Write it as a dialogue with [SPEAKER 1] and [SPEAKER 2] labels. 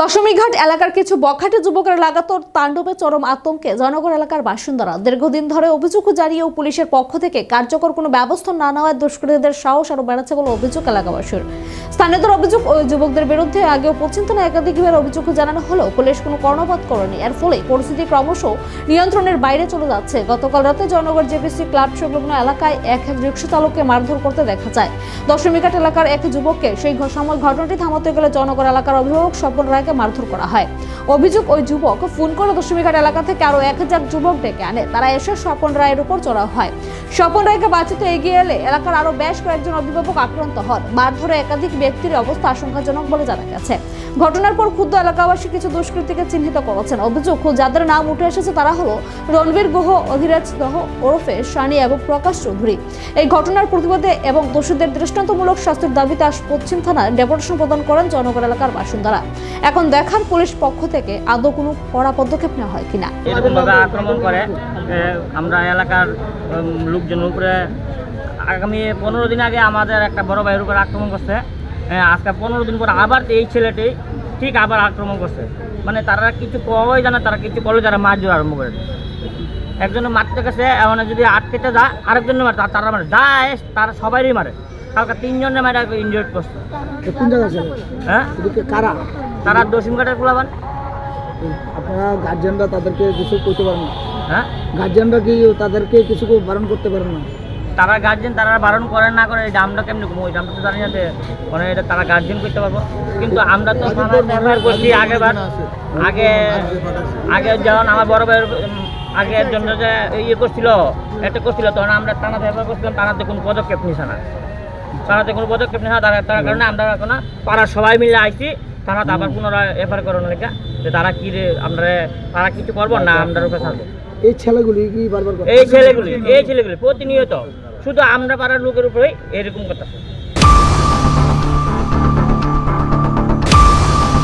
[SPEAKER 1] দশমীঘাট এলাকার কিছু বখাটে যুবকের লাগাতার তাণ্ডবে চরম আতঙ্কে জনগণ এলাকার বাসিন্দারা দীর্ঘদিন ধরে অভিযোগ জানিয়েও পুলিশের পক্ষ থেকে কার্যকর কোনো ব্যবস্থা না নেওয়ায় দুষ্কৃতীদের সাহস আরও বেড়েছে বলে অভিযোগ এলাকাবাসীর। স্থানীয়দের অভিযোগ, ওই যুবকদের বিরুদ্ধে আগেও পশ্চিমতনে একাধিকবার অভিযোগ জানানো হলেও পুলিশ কোনো কর্ণপাত করেনি। এর ফলে পরিস্থিতি ক্রমশ নিয়ন্ত্রণের বাইরে চলে যাচ্ছে। গতকাল রাতে জনগণ জেপিসি ক্লাব সংলগ্ন এলাকায় এক এক রিক্সা চালককে মারধর করতে দেখা যায়। দশমীঘাট এলাকার এক যুবককে সেই সময় ঘটনাটি থামাতে গেলে জনগণ এলাকার অভিভাবক স্বপন রায়কে মারধর করা হয়। অভিযোগ, ওই যুবক ফোন করে দশমীঘাট এলাকা থেকে আরও এক হাজার যুবক ডেকে আনে। তারা এসে স্বপন রায়ের উপর চড়া হয়। স্বপন রায়কে বাঁচাতে এগিয়ে এলে এলাকার আরও বেশ কয়েকজন অভিভাবক আক্রান্ত হন। মারধরে একাধিক ব্যক্তির অবস্থা আশঙ্কাজনক বলে জানা গেছে। ঘটনার পর ক্ষুদ্র এলাকাবাসী কিছু দুষ্কৃতীকে চিহ্নিত করেছেন। অভিযোগ, যাদের নাম উঠে এসেছে তারা হলো রণবীর গুহ, অধিরাজ দহ, ওরফে সানি এবং প্রকাশ চৌধুরী। এই ঘটনার প্রতিবাদে এবং দোষীদের দৃষ্টান্তমূলক শাস্তির দাবিতে আজ পশ্চিম থানায় ডেপুটেশন প্রদান করেন জনগণ এলাকার বাসিন্দারা। এখন দেখার পুলিশ পক্ষ থেকে আদৌ কোনো কড়া পদক্ষেপ নেওয়া হয় কিনা।
[SPEAKER 2] আক্রমণ করে আমরা এলাকার লোকজন উপরে, আগামী পনেরো দিন আগে আমাদের একটা বড় ভাইয়ের উপরে আক্রমণ করছে। আজকে পনেরো দিন পর আবার এই ছেলেটি ঠিক আবার আক্রমণ করছে। মানে তারা কিছু কই জানে, তারা কিছু করলে যারা মার জোর আরম্ভ করে একজন মারতে গেছে, এমন যদি আটকেতে যা আরেকজন মারে তারা মারে। যায় তারা সবাইই মারে। কালকে তিনজনে মারে ইনজয়েড করছে।
[SPEAKER 3] কোন জায়গা ছিল?
[SPEAKER 2] হ্যাঁ?
[SPEAKER 3] এদিকে কারা?
[SPEAKER 2] তারা দশিম ঘাটের
[SPEAKER 3] আপনারা গার্জিয়ানরা তাদেরকে কিছু করতে পারেন না?
[SPEAKER 2] হ্যাঁ?
[SPEAKER 3] গার্জিয়ানরা কি তাদেরকে কিছু বারণ করতে পারেন না?
[SPEAKER 2] তারা গার্জেন তারা বারণ করে না করে এই দামটা কেমনি কমো? ওই দামটা তো জানি না যে মানে এটা তারা গার্জেন করতে পারব। কিন্তু আমরা তো ব্যবহার করছি আগেবার আগে আগে যখন আমার বড় ভাইয়ের আগের জন্য যে ইয়ে করছিল এটা করছিল তখন আমরা থানা ব্যবহার করছিলাম থানাতে কোনো পদক্ষেপ নিছে না। থানাতে কোনো পদক্ষেপ নেওয়া তার তার কারণে আমরা এখন পাড়ার সবাই মিলে আইছি। তারা আবার পুনরায় এফআর করেন লেখা যে তারা কি আমরা তারা কিছু করব না আমরা ওকে থাকব
[SPEAKER 3] এই ছেলেগুলি কি বারবার
[SPEAKER 2] এই ছেলেগুলি এই ছেলেগুলি প্রতিনিয়ত। শুধু আমরা পাড়ার লোকের উপরেই এরকম কথা